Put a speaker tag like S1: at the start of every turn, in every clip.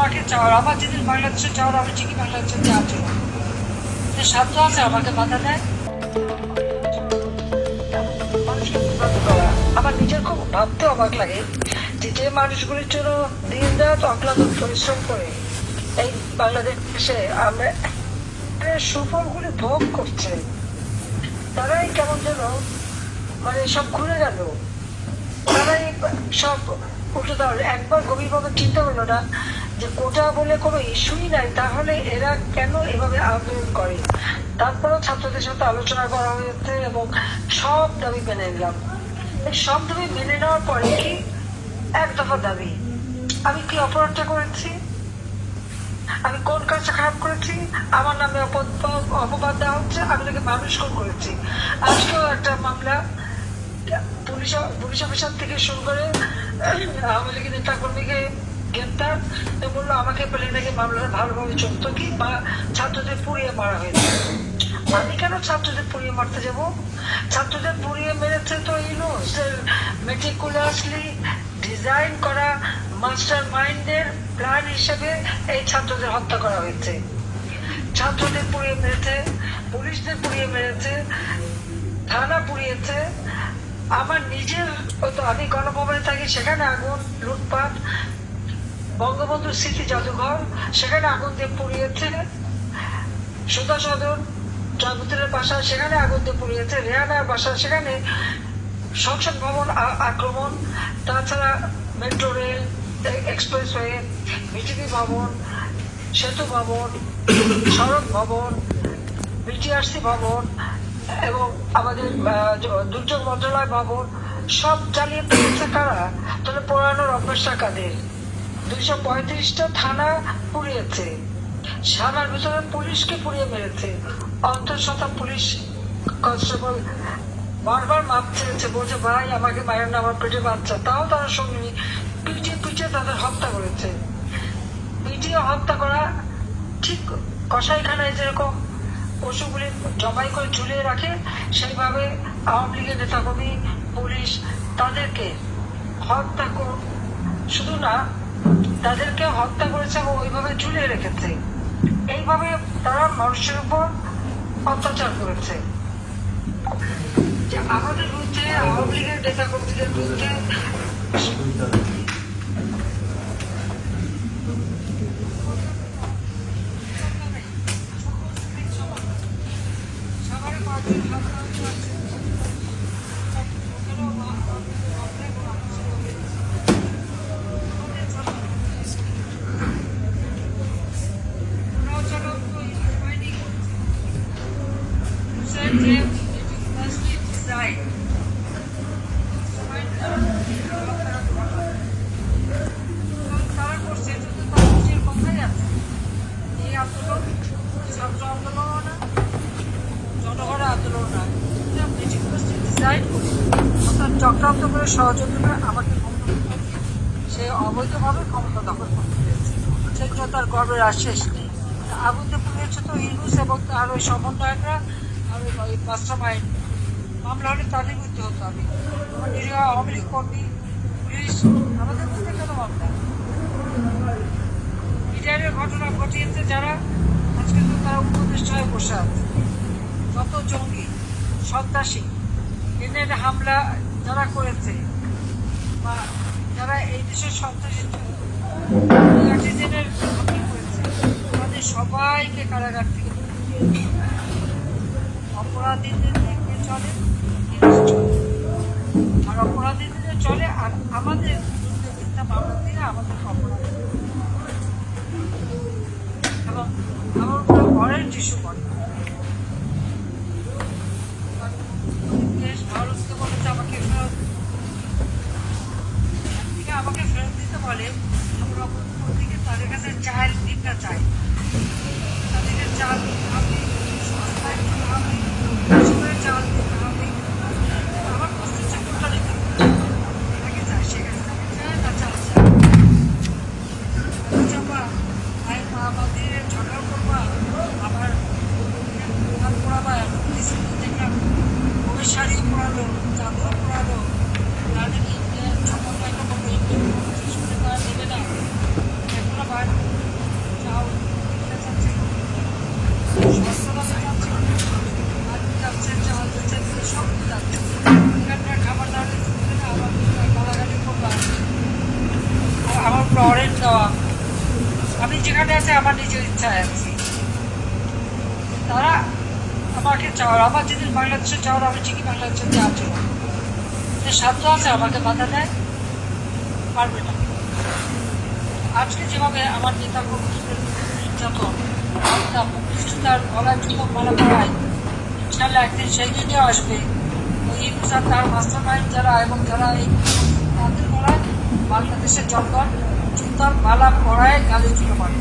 S1: আমাকে চাওয়ার, আমার যেদিন বাংলাদেশে চাওয়ার, আমি ঠিকই বাংলাদেশে যাচ্ছিল যে সাধ্য আছে আমাকে বাধা দেয়। আমার নিজের খুব ভাবতে অবাক লাগে যে যে মানুষগুলির জন্য দিন রাত অক্লান্ত পরিশ্রম করে এই বাংলাদেশে আমরা সুফলগুলি ভোগ করছে, তারাই কেমন যেন মানে সব ঘুরে গেল। তারাই সব উঠে দেওয়ার একবার গভীরভাবে চিন্তা করল না যে কোটা বলে কোনো ইস্যুই নাই, তাহলে এরা কেন এভাবে আন্দোলন করে? তারপরেও ছাত্রদের সাথে আলোচনা করা হয়েছে এবং সব দাবি মেনে নিলাম। সব দাবি মেনে নেওয়ার পরে কি এক দফা দাবি, আমি কি অপরাধটা করেছি? আমি কোন কাজটা খারাপ করেছি? আমার নামে অপবাদ দেওয়া হচ্ছে, আমি তাকে মানুষ খুন করেছি। আজকেও একটা মামলা পুলিশ পুলিশ অফিসার থেকে শুরু করে আওয়ামী লীগের নেতা কর্মীকে গ্রেপ্তার বলল, আমাকে পেলে নাকি মামলাটা ভালোভাবে কি? বা ছাত্রদের পুড়িয়ে মারা হয়েছে। আমি কেন ছাত্রদের পুড়িয়ে মারতে যাব? ছাত্রদের পুড়িয়ে মেরেছে তো ইউনুস মেটিকুলাসলি ডিজাইন করা মাস্টার মাইন্ডের প্ল্যান হিসেবে এই ছাত্রদের হত্যা করা হয়েছে। ছাত্রদের পুড়িয়ে মেরেছে, পুলিশদের পুড়িয়ে মেরেছে, থানা পুড়িয়েছে। আমার নিজের তো আমি গণভবনে থাকি, সেখানে আগুন, লুটপাট বঙ্গবন্ধু স্মৃতি জাদুঘর, সেখানে আগুন দিয়ে পুড়িয়েছে সুতা সদন জয়পুত্রের বাসা, সেখানে আগুন দিয়ে পুড়িয়েছে রেহানার বাসা, সেখানে সংসদ ভবন আক্রমণ, তাছাড়া মেট্রো রেল, এক্সপ্রেসওয়ে, বিজেপি ভবন, সেতু ভবন, সড়ক ভবন, বিটিআরসি ভবন এবং আমাদের দুর্যোগ মন্ত্রণালয় ভবন সব জ্বালিয়ে তুলেছে কারা? তাহলে পোড়ানোর অভ্যাসটা কাদের? দুইশো পঁয়ত্রিশটা থানা পুড়িয়েছে। থানার ভিতরে পুলিশকে পুড়িয়ে মেরেছে। অন্তঃশতা পুলিশ কনস্টেবল বারবার মাপ চেয়েছে, বলছে, ভাই, আমাকে মায়ের না আমার পেটে বাচ্চা, তাও তারা শুনিনি। পিটিয়ে পিটিয়ে তাদের হত্যা করেছে। পিটিয়ে হত্যা করা ঠিক কসাইখানায় যেরকম পশুগুলি জবাই করে ঝুলিয়ে রাখে, সেইভাবে আওয়ামী লীগের নেতাকর্মী, পুলিশ তাদেরকে হত্যা শুধু না তাদেরকে হত্যা করেছে এবং ওইভাবে ঝুলিয়ে রেখেছে। এইভাবে তারা মানুষের উপর অত্যাচার করেছে। আমাদের বিরুদ্ধে আওয়ামী লীগের নেতা কর্মীদের বিরুদ্ধে তারা করছে এটা তো তার নিজের কথাই আছে এই আন্দোলন ছাত্র আন্দোলনও না জনগণের আন্দোলন না এটা ব্রিটিশ করে অর্থাৎ চক্রান্ত করে সহযোগিতা আমাকে সে অবৈধভাবে ক্ষমতা দখল করতে পেরেছে সেগুলো তার গর্বের আর শেষ নেই। আগুনতে পুড়িয়েছে তো ইউনুস এবং তার ওই সমন্বয়করা আর ওই মাস্টার মাইন্ড মামলা হলে তাদের বিরুদ্ধে হতো আমি আমার নিরীহ আওয়ামী লীগ কর্মী, পুলিশ, আমাদের বিরুদ্ধে কেন মামলা? বিজয়ের ঘটনা ঘটিয়েছে যারা, আজকে তো তারা উপদেষ্টা হয়ে বসে আছে। যত জঙ্গি, সন্ত্রাসী এদের হামলা যারা করেছে বা যারা এই দেশের সন্ত্রাসী করেছে তাদের সবাইকে কারাগার থেকে। অপরাধীদের দেখে চলে। আর অপরাধীদের চলে, আর আমাদের মিথ্যা মামলা দিয়ে আমাদের অপরাধ এবং আমার ওয়ারেন্ট ইস্যু করে দেশ ভারতকে বলেছে আমাকে ফেরত দিতে। আমাকে ফেরত দিতে বলে আমরা অপর দিকে তাদের কাছে চাল ভিক্ষা চাই তাদেরকে চাল দিতে হবে সস্তায় দিতে হবে বেশি করে চাল দিতে হবে আমার প্রস্তুত কোনটা নিতে হবে তাকে চাই সেখানে তাকে চায় না চাল চায় চাপা ভাই মা আমাদের ঝগড়া করবা আবার দোকান পড়াবা স্কুল দেখলাম বউয়ের শাড়ি পরালো চাদর পরালো তাহলে কি ছোট একটা বলব স্কুলে তারা নেবে না এখন আবার আমি যেখানে আছি আমার নিজের ইচ্ছায় আছি তারা আমাকে চাওয়ার, আমার যেদিন বাংলাদেশে চাওয়ার, আমি ঠিকই বাংলাদেশে যাওয়ার জন্য যে সাধ্য আছে আমাকে বাধা দেয়, পারবে না। আজকে যেভাবে আমার নেতা কর্মীদের নির্যাতন, হত্যা মুক্তিযোদ্ধার গলায় জুতো মালা পড়ায় ইনশাল্লাহ একদিন সেই দিনও আসবে। ওই ইনুস তার মাস্টার মাইন্ড যারা এবং যারা এই তাদের গলায় বাংলাদেশের জনগণ জুতার মালা পড়ায় গালি জুতো মারে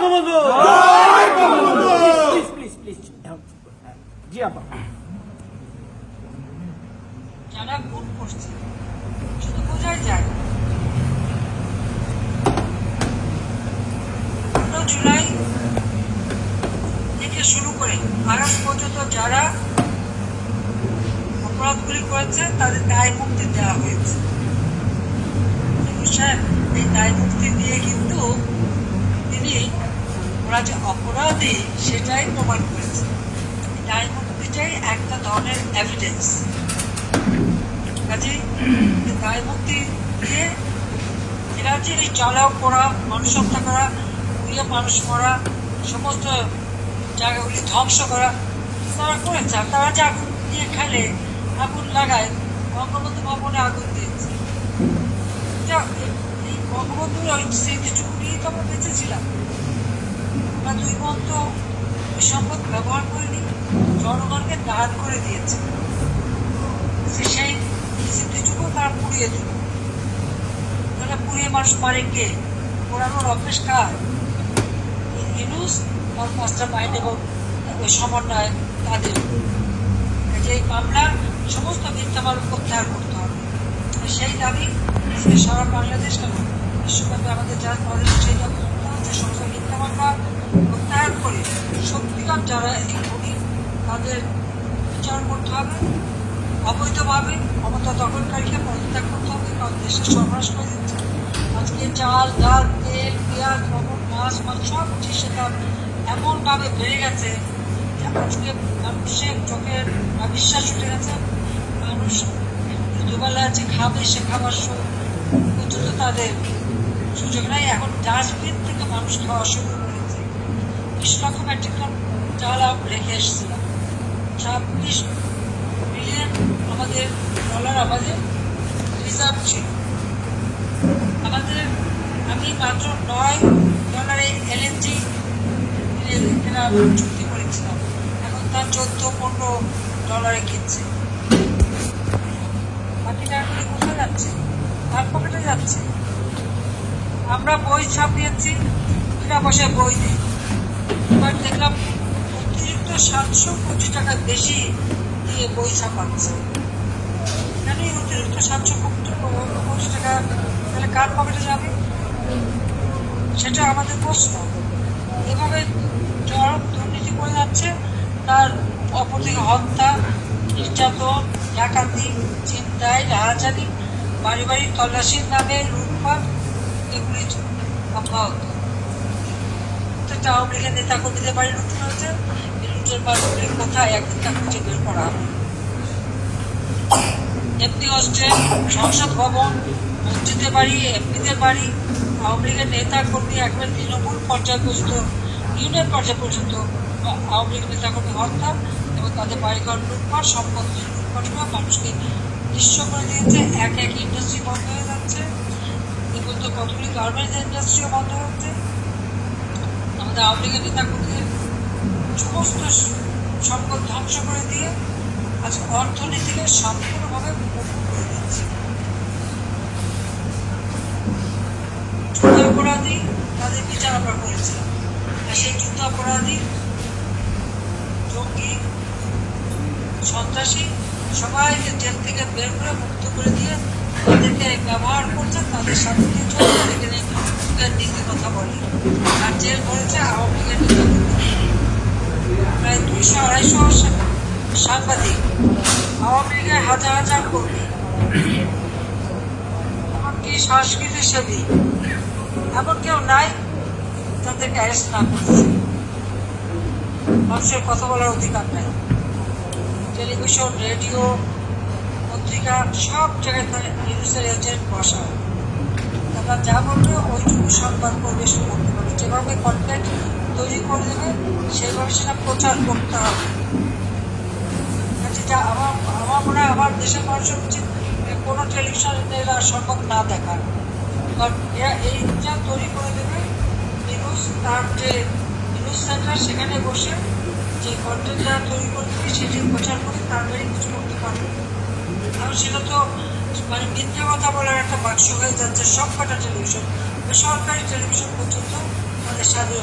S2: জয় জয় Bangabandhu please please please ji আপা।
S1: যারা ভুল করছে শুধু বোঝাই যায়। জুলাই থেকে শুরু করে আগাম পর্যন্ত যারা অপরাধগুলি করেছে তাদের দায় মুক্তি দেওয়া হয়েছে। কিন্তু স্যার এই দায় মুক্তি দিয়ে কিন্তু তিনি ওরা যে অপরাধী সেটাই প্রমাণ করেছে। এই দায় মুক্তিটাই একটা ধরনের এভিডেন্স কাজে দায় মুক্তি দিয়ে এই জ্বালাও করা, মানুষ হত্যা করা উড়িয়ে মানুষ মরা, সমস্ত জায়গাগুলি ধ্বংস করা, তারা করেছে। আর তারা যে আগুন দিয়ে খেলে, আগুন লাগায়, বঙ্গবন্ধু ভবনে আগুন দিয়েছে। বঙ্গবন্ধুর ওই স্মৃতিটুকু নিয়েই তো আমরা বেঁচেছিলাম আমরা দুই বোন তো ওই সম্পদ ব্যবহার করেনি, জনগণকে দান করে দিয়েছে। সেই স্মৃতিটুকু তারা পুড়িয়ে দিল। তারা পুড়িয়ে মানুষ মারে কে? পোড়ানোর অভ্যেস কার? ইনুস আর মাস্টার মাইন্ড এবং ওই সমন্বয় তাদের। যে এই মামলার সমস্ত মামলা প্রত্যাহার করতে হবে। সেই দাবি সারা বাংলাদেশ কেন বিশ্বব্যাপী আমাদের যারা করেন সেই দাবি করতে হচ্ছে সমস্ত মিথ্যা মামলা প্রত্যাহার করে সত্যিকার যারা এই খুনি তাদের বিচার করতে হবে, অবৈধভাবে ক্ষমতা দখলকারীকে পদত্যাগ করতে হবে, কারণ দেশে সর্বনাশ করে দিচ্ছে। আজকে চাল, ডাল, তেল, পেঁয়াজ, লবণ, মাছ মাছ সব জিনিসের দাম এমনভাবে বেড়ে গেছে যে আজকে মানুষের চোখের বিশ্বাস উঠে গেছে। মানুষ দুবেলা যে খাবে, সে খাবার পর্যন্ত তাদের সুযোগ নাই, এখন ডাস্টবিন থেকে মানুষ খাওয়া শুরু করেছে। বিশ লক্ষ মেট্রিক চাল রেখে এসেছিলাম ছাব্বিশ বিলিয়ন আমাদের ডলার আমাদের রিজার্ভ ছিল। আমাদের, আমি মাত্র নয় ডলারে এলএনজি কেনার চুক্তি করেছিলাম। এখন তার চোদ্দ, পনেরো ডলারে কিনছে। বাকি টাকাগুলি কোথায় যাচ্ছে? তার পকেটে যাচ্ছে। আমরা বই ছাপিয়েছি বিনা পয়সায় বই দিই এবার দেখলাম সাতশো কোটি টাকার বেশি দিয়ে বই ছাপাচ্ছে কেন অতিরিক্ত সাতশো কোটি টাকা তাহলে কার পকেটে যাবে? সেটা আমাদের প্রশ্ন। এভাবে চরম দুর্নীতি করে যাচ্ছে, তার অপর হত্যা, নির্যাতন, ডাকাতি চিন্তায় রাহাজানি বাড়ি বাড়ি তল্লাশির নামে লুটপাট এগুলি অব্যাহত প্রত্যেকটা আওয়ামী লীগের নেতা কর্মীদের বাড়ি লুট করেছে এই লুটের কোথায়? একদিন তা খুঁজে বের করা। এমপি হোস্টেল সংসদ ভবন মসজিদের বাড়ি, এমপিদের বাড়ি, আওয়ামী লীগের নেতা কর্মী একেবারে তৃণমূল পর্যায় পর্যন্ত ইউনিয়ন পর্যায় পর্যন্ত আওয়ামী লীগের নেতা কর্মী হত্যা এবং তাদের বাড়িঘর লুটপাট সম্পত্তি লুটপাট করে মানুষকে নিঃস্ব করে দিয়েছে। এক এক ইন্ডাস্ট্রি বন্ধ হয়ে যাচ্ছে। এগুলো তো কতগুলি গার্মেন্টস ইন্ডাস্ট্রিও বন্ধ হচ্ছে। আমাদের আওয়ামী লীগের নেতা সমস্ত সম্পদ ধ্বংস করে দিয়ে আজ অর্থনীতিকে সম্পূর্ণভাবে করে দিচ্ছে যুদ্ধ অপরাধী, তাদের বিচার আমরা করেছি আর সেই যুদ্ধ অপরাধী, জঙ্গি, সন্ত্রাসী, সবাইকে জেল থেকে বের করে মুক্ত করে দিয়ে তাদেরকে ব্যবহার করছে, তাদের সাথে কিছু মুখের কথা বলে। আর জেল ভরেছে আওয়ামী লীগের। প্রায় দুইশো আড়াইশো সাংবাদিক আওয়ামী লীগের হাজার হাজার কর্মী। এমনকি সংস্কৃতি সেবী, এমন কেউ নাই তাদেরকে অ্যারেস্ট না করছে। মানুষের কথা বলার অধিকার নাই। টেলিভিশন, রেডিও, পত্রিকা সব জায়গায় নিউজের এজেন্ট বসা তারা যা বলবে ওইটুকু সংবাদ পরিবেশন করতে পারবে যেভাবে কন্টেন্ট তৈরি করে দেবে সেইভাবে সেটা প্রচার করতে হবে। যেটা আমার আমার মনে হয় আমার দেশের মানুষের উচিত কোনো টেলিভিশনে এরা সংবাদ না দেখা কারণ এই যা তৈরি করে দেবে নিউজ তার যে নিউজ সেন্টার সেখানে বসে যে কন্টেন্ট যারা তৈরি করে দেবে সেটি প্রচার করে তার বাইরে কিছু করতে পারবে। কারণ সেটা তো মানে মিথ্যে কথা বলার একটা বাক্স হয়ে যাচ্ছে সব কটা টেলিভিশন সরকারি টেলিভিশন পর্যন্ত তাদের স্বাধীন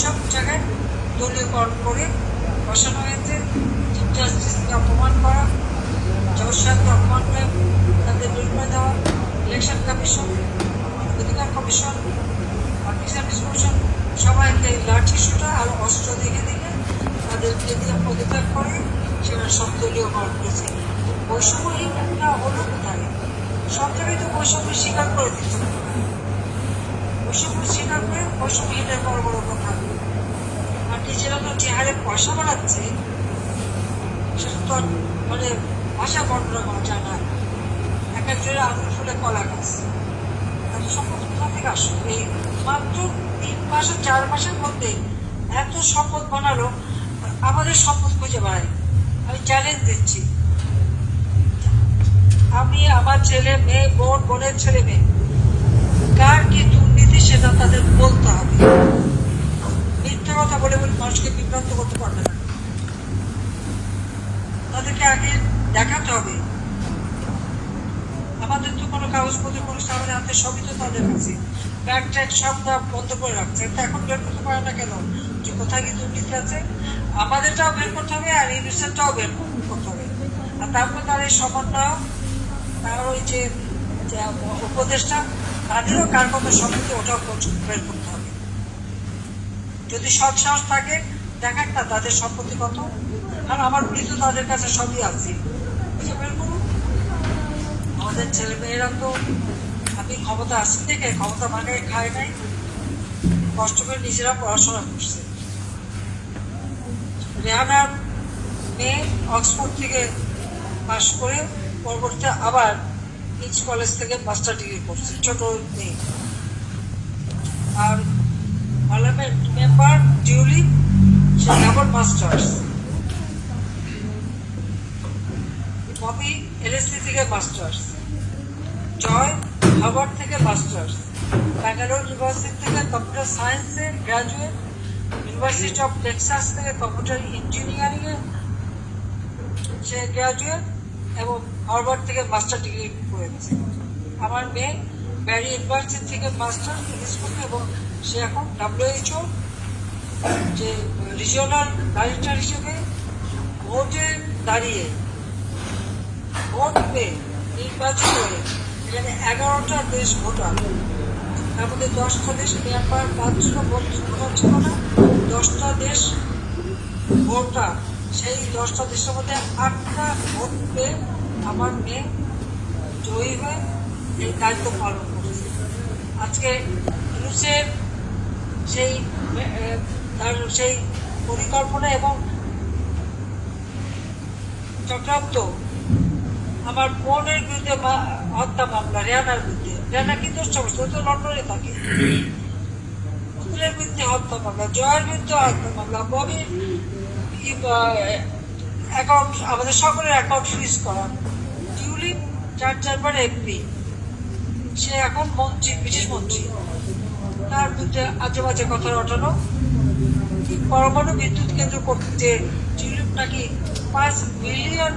S1: সব জায়গায় দলীয়করণ করে বসানো হয়েছে। চিফ জাস্টিসকে অপমান করা, জজ অপমান করে তাদের বিরুদ্ধে দেওয়া, ইলেকশন কমিশন অধিকার কমিশন পাবলিক সার্ভিস কমিশন সবাইকে লাঠি সোটা আর অস্ত্র দেখে দেখে তাদেরকে দিয়ে পদত্যাগ করে, সেখানে সব দলীয়করণ করেছে। বৈষম্যহীনটা হলো কোথায়? সব জায়গায় তো বৈষম্য স্বীকার করে দিতে বৈষম্য স্বীকার করে বৈষম্যহীনের বড় বড় কথা। আর নিজেরা তো যে হারে পয়সা বাড়াচ্ছে সেটা তো মানে ভাষা বর্ণনা করা যায় না এক একজনের আঙুল ফুলে কলা গাছ। এত সম্পদ কোথা থেকে এই মাত্র তিন মাস, চার মাসের মধ্যে এত সম্পদ বানালো আমাদের সম্পদ খুঁজে বেড়াই আমি চ্যালেঞ্জ দিচ্ছি। আমি আমার ছেলে, মেয়ে, বোন, বোনের ছেলে, মেয়ে। কার কি দুর্নীতি সেটা তাদের বলতে হবে। মিথ্যা কথা বলে বলে মানুষকে বিভ্রান্ত করতে পারবে না। তাদেরকে আগে দেখাতে হবে। আমাদের তো কোনো কাগজপত্র, কোনো আমাদের হাতে সবই তো তাদের কাছে। ব্যাগ ট্যাগ সব বন্ধ করে রাখছে। তা এখন বের করতে পারে না কেন? যে কোথায় কি দুর্নীতি আছে? আমাদেরটাও বের করতে হবে আর ইউনিসেফটাও বের করতে হবে। আর তারপর তার এই সমন্বয় তার ওই যে উপদেশটা তাদেরও কার সম্পত্তি ওটাও বের করতে হবে। যদি সৎ সাহস থাকে, দেখাক না তাদের সম্পত্তি কত। আর আমার বলি তো তাদের কাছে সবই আছে। বুঝে বের করুন। আমাদের ছেলে মেয়েরা তো আমি ক্ষমতা আসি থেকে ক্ষমতা ভাঙায় খায় নাই। কষ্ট করে নিজেরা পড়াশোনা করছে। রেহানার মেয়ে অক্সফোর্ড থেকে পাশ করে পরবর্তীতে আবার কিংস কলেজ থেকে মাস্টার ডিগ্রি করছে। ছোট মেয়ে। আর পার্লামেন্ট মেম্বার ডিউলি সে ডাবল মাস্টার্স ববি এলএসসি থেকে মাস্টার্স জয় হার্ভার্ড থেকে মাস্টার্স ব্যাঙ্গালোর ইউনিভার্সিটি থেকে কম্পিউটার সায়েন্সে গ্রাজুয়েট ইউনিভার্সিটি অফ টেক্সাস থেকে কম্পিউটার ইঞ্জিনিয়ারিং এ সে গ্রাজুয়েট এবং হার্ভার্ড থেকে মাস্টার ডিগ্রি করেছে আমার মেয়ে ব্যারি ইউনিভার্সিটি থেকে মাস্টার ফিনিশ করবে এবং সে এখন ডাব্লিউএইচও যে রিজিওনাল ডাইরেক্টর হিসেবে ভোটে দাঁড়িয়ে ভোট পেয়ে নির্বাচিত হয়ে এখানে এগারোটা দেশ ভোটার তার মধ্যে দশটা দেশ মেয়ানমার পাঁচশো ভোটার ছিল না দশটা দেশ ভোটার। সেই দশটা দেশের মধ্যে আটটা ভোট পেয়ে আমার মেয়ে জয়ী হয়ে, এই দায়িত্ব পালন করেছে। আজকে রুশের সেই তার সেই পরিকল্পনা এবং চক্রান্ত আমার বোনের বিরুদ্ধে হত্যা মামলা রেহানার বিরুদ্ধে রেহানা কি দোষ সমস্ত ও তো লন্ডনে থাকে। পুতুলের বিরুদ্ধে হত্যা মামলা, জয়ের বিরুদ্ধে হত্যা মামলা, ববির অ্যাকাউন্ট আমাদের সকলের অ্যাকাউন্ট ফ্রিজ করা। চার চারবার এমপি সে এখন মন্ত্রী বিশেষ মন্ত্রী, তার বিরুদ্ধে আজে বাজে কথা ওঠানো পরমাণু বিদ্যুৎ কেন্দ্র করতে টিউলিপ নাকি পাঁচ বিলিয়ন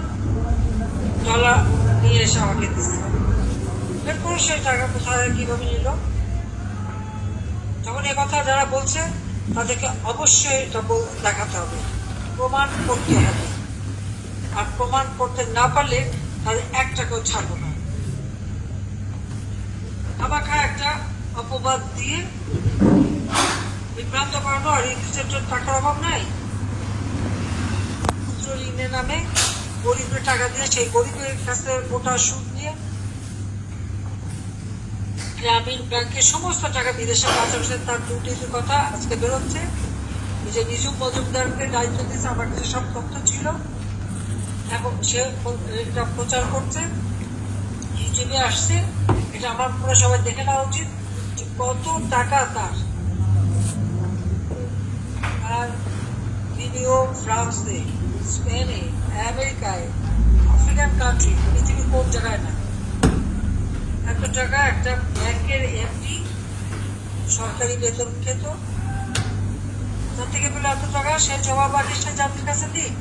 S1: ডলার নিয়ে এসে আমাকে দিচ্ছে বের করো সেই টাকা কোথায় কীভাবে নিল? যখন এ কথা যারা বলছে, তাদেরকে অবশ্যই এটা দেখাতে হবে। প্রমাণ করতে হবে। আর প্রমাণ করতে না পারলে তাদের এক টাকাও ছাড়বো না। আমাকে একটা অপবাদ দিয়ে বিভ্রান্ত করানো আর ইংরেজের জন্য টাকার অভাব নাই? ক্ষুদ্র ঋণের নামে গরিবের টাকা দিয়ে সেই গরিবের কাছে গোটা সুদ নিয়ে গ্রামীণ ব্যাংকের সমস্ত টাকা বিদেশে পাচার তার দুর্নীতির কথা আজকে বেরোচ্ছে। যে নিজু মজুমদারকে দায়িত্ব দিয়েছে, আমার কাছে সব তথ্য ছিল। এখন সে এটা প্রচার করছে, ইউটিউবে আসছে, এটা আমার পুরো সবাই দেখে নেওয়া উচিত যে কত টাকা তার। আর বিনিয়োগ ফ্রান্সে, স্পেনে, আমেরিকায়, আফ্রিকান কান্ট্রি পৃথিবী কোন জায়গায় না। এত টাকা একটা ব্যাংকের এমডি সরকারি বেতন খেত। তার থেকে পেলে এত টাকা সে জমা বাড়িটা জাতির কাছে দিক?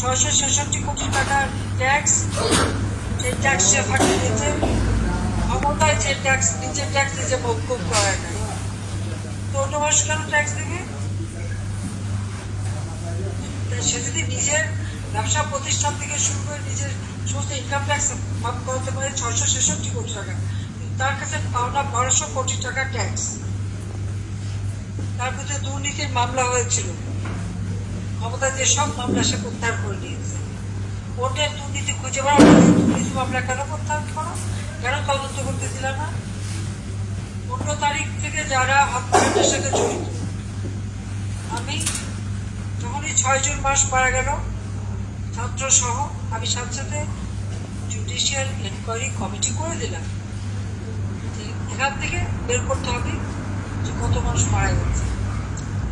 S1: ছয়শো ছেষট্টি কোটি টাকার ট্যাক্স যে ট্যাক্স ফাঁকি দিয়েছে। ক্ষমতায় যে ট্যাক্স নিজের ট্যাক্স নিজে মৌকুব করায় নাই তো অন্য কেন ট্যাক্স দেবে? সে যদি নিজের ব্যবসা প্রতিষ্ঠান থেকে শুরু করে নিজের সমস্ত ইনকাম ট্যাক্স মাফ করাতে পারে ছয়শো ছেষট্টি কোটি টাকা। তার কাছে পাওনা বারোশো কোটি টাকা ট্যাক্স তার বিরুদ্ধে দুর্নীতির মামলা হয়েছিল। ক্ষমতা দিয়ে সব মামলা সে প্রত্যাহার করে নিয়েছে। ওদের দুর্নীতি খুঁজে বেড়াও দুর্নীতি মামলা কেন প্রত্যাহার করো? কেন তদন্ত করতে দিল না? পনেরো তারিখ থেকে যারা হত্যাকাণ্ডের সাথে জড়িত, আমি যখনই ছয় জুন মাস মারা গেল ছাত্র সহ আমি সাথে সাথে জুডিশিয়াল এনকোয়ারি কমিটি করে দিলাম। যে এখান থেকে বের করতে হবে যে কত মানুষ মারা গেছে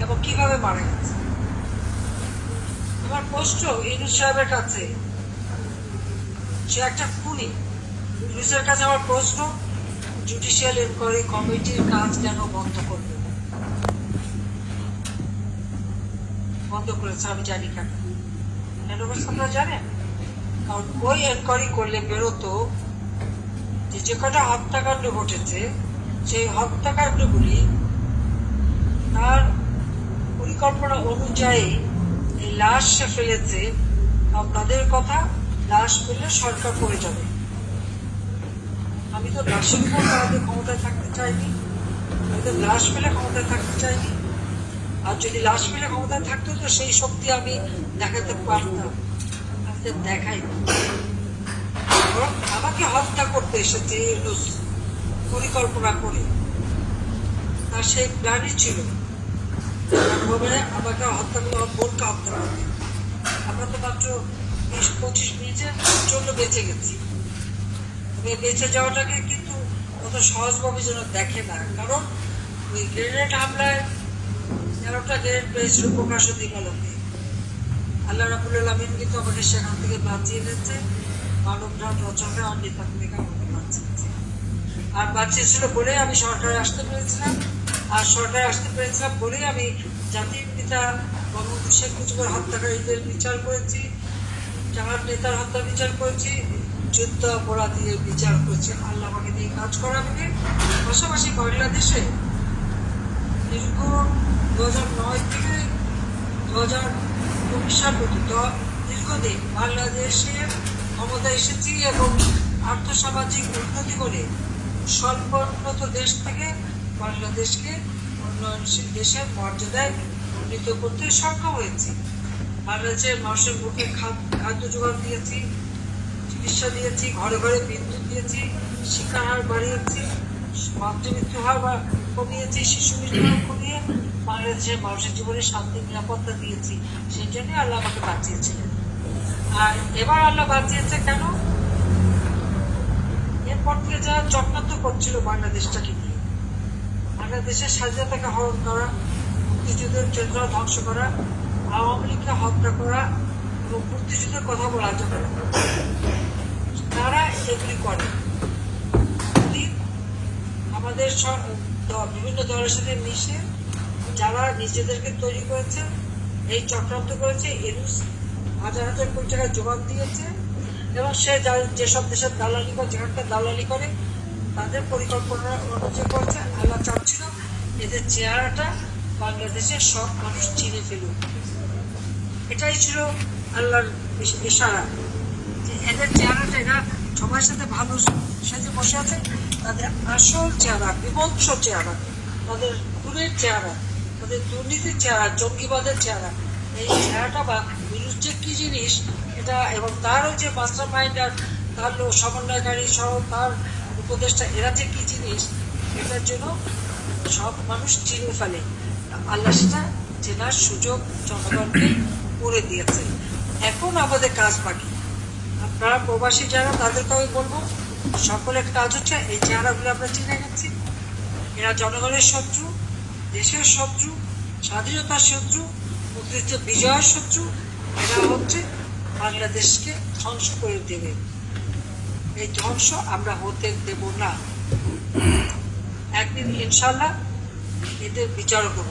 S1: এবং কীভাবে মারা গেছে। আমার প্রশ্ন ইনুস সাহেবের কাছে। সে একটা খুনি। ইনুসের কাছে আমার প্রশ্ন জুডিশিয়াল এনকোয়ারি কমিটির কাজ কেন বন্ধ করবে? বন্ধ করেছে, আমি জানি কেন। কেন আপনারা জানেন? কারণ ওই এনকোয়ারি করলে বেরোতো যে যে কটা হত্যাকাণ্ড ঘটেছে, সেই হত্যাকাণ্ডগুলি তার পরিকল্পনা অনুযায়ী লাশ ফেলেছে আপনাদের কথা লাশ ফেলে সরকার পড়ে যাবে। আমি তো লাশের উপর ক্ষমতায় থাকতে চাইনি। আমি তো লাশ ফেলে ক্ষমতায় থাকতে চাইনি। আর যদি লাশ ফেলে ক্ষমতায় থাকতো তো সেই শক্তি আমি দেখাতে পারতাম। আমি তো দেখাই। আমাকে হত্যা করতে এসেছে পরিকল্পনা করে। তার সেই প্ল্যানই ছিল। হবে আমাকে হত্যা বোনকে হত্যা করবে আমরা তো মাত্র বিশ, পঁচিশ মিনিটের জন্য বেঁচে গেছি। বেঁচে যাওয়াটাকে কিন্তু অত সহজভাবে যেন দেখে না, কারণ ওই গ্রেনেড হামলায় তেরোটা গ্রেনেড পেয়েছিল প্রকাশনী আলোকে আল্লাহ রাবুল আলমিন কিন্তু আমাকে সেখান থেকে বাঁচিয়ে এনেছে মানবরাট রচনা আর নেতা থেকে আমাকে বাঁচিয়েছে। আর বাঁচিয়েছিল বলে আমি সরকারে আসতে পেরেছিলাম। আর সরকারে আসতে পেরেছিলাম বলেই আমি জাতির পিতা বঙ্গবন্ধু শেখ মুজিবুর হত্যাকারীদের বিচার করেছি। জামাত নেতার হত্যা বিচার করেছি। যুদ্ধ অপরাধীদের বিচার করেছি। আল্লাহ আমাকে দিয়ে কাজ করাবে। পাশাপাশি বাংলাদেশে দীর্ঘ দু হাজার নয় থেকে দু হাজার চব্বিশ সাল পর্যন্ত দীর্ঘদিন বাংলাদেশে ক্ষমতা এসেছি এবং আর্থসামাজিক উন্নতি করে স্বল্প উন্নত দেশ থেকে বাংলাদেশকে উন্নয়নশীল দেশের মর্যাদায় উন্নীত করতে সক্ষম হয়েছি। বাংলাদেশের মানুষের মুখে খাদ্য যোগান দিয়েছি, চিকিৎসা দিয়েছি, ঘরে ঘরে বিদ্যুৎ দিয়েছি, শিক্ষার হার বাড়িয়েছি মাতৃমৃত্যু হার কমিয়েছি, শিশু মৃত্যু হার কমিয়ে বাংলাদেশের মানুষের জীবনে শান্তি, নিরাপত্তা দিয়েছি। সেই জন্য আল্লাহ আমাকে বাঁচিয়েছিলেন। আর এবার আল্লাহ বাঁচিয়েছে কেন? এরপর থেকে যারা চক্রান্ত করছিল বাংলাদেশটাকে নিয়ে। বাংলাদেশের স্বাধীনতাকে হরণ করা মুক্তিযুদ্ধের চেতনা ধ্বংস করা, আওয়ামী লীগকে হত্যা করা এবং মুক্তিযুদ্ধের কথা বলা যাবে তারা এগুলি করে। আমাদের বিভিন্ন দলের সাথে মিশে যারা নিজেদেরকে তৈরি করেছে, এই চক্রান্ত করেছে এরুস হাজার হাজার কোটি টাকা জবাব দিয়েছে এবং সে যেসব দেশের দালালি করে, যেখানকার দালালি করে, তাদের পরিকল্পনা অনুযায়ী করছে। আল্লাহ চাচ্ছিল এদের চেহারাটা বাংলাদেশের সব মানুষ চিনে ফেলুক। এটাই ছিল আল্লাহর ইশারা যে এদের চেহারাটা এরা সবার সাথে ভালো সাথে বসে আছে, তাদের আসল চেহারা, বিভৎস চেহারা, তাদের খুনের চেহারা, তাদের দুর্নীতির চেহারা, জঙ্গিবাদের চেহারা। এই চেহারাটা বা বিরুদ্ধ যে কি জিনিস, এটা এবং তারও যে মাস্টার মাইন্ডার তার সমন্বয়কারী সহ তার উপদেষ্টা, এরা যে কি জিনিস, এটার জন্য সব মানুষ চিনে ফেলে। আল্লাহ সেটা চেনার সুযোগ জনগণকে করে দিয়েছে। এখন আমাদের কাজ বাকি। আপনারা প্রবাসী যারা, তাদেরকে আমি বলব সকলের কাজ হচ্ছে, এই চেহারাগুলো আমরা চিনে গেছি এরা জনগণের শত্রু, দেশের শত্রু, স্বাধীনতার শত্রু মুক্তিযুদ্ধ বিজয়ের শত্রু। এরা হচ্ছে বাংলাদেশকে ধ্বংস করে দেবে। এই ধ্বংস আমরা হতে দেব না। একদিন ইনশাল্লাহ এদের বিচার করব।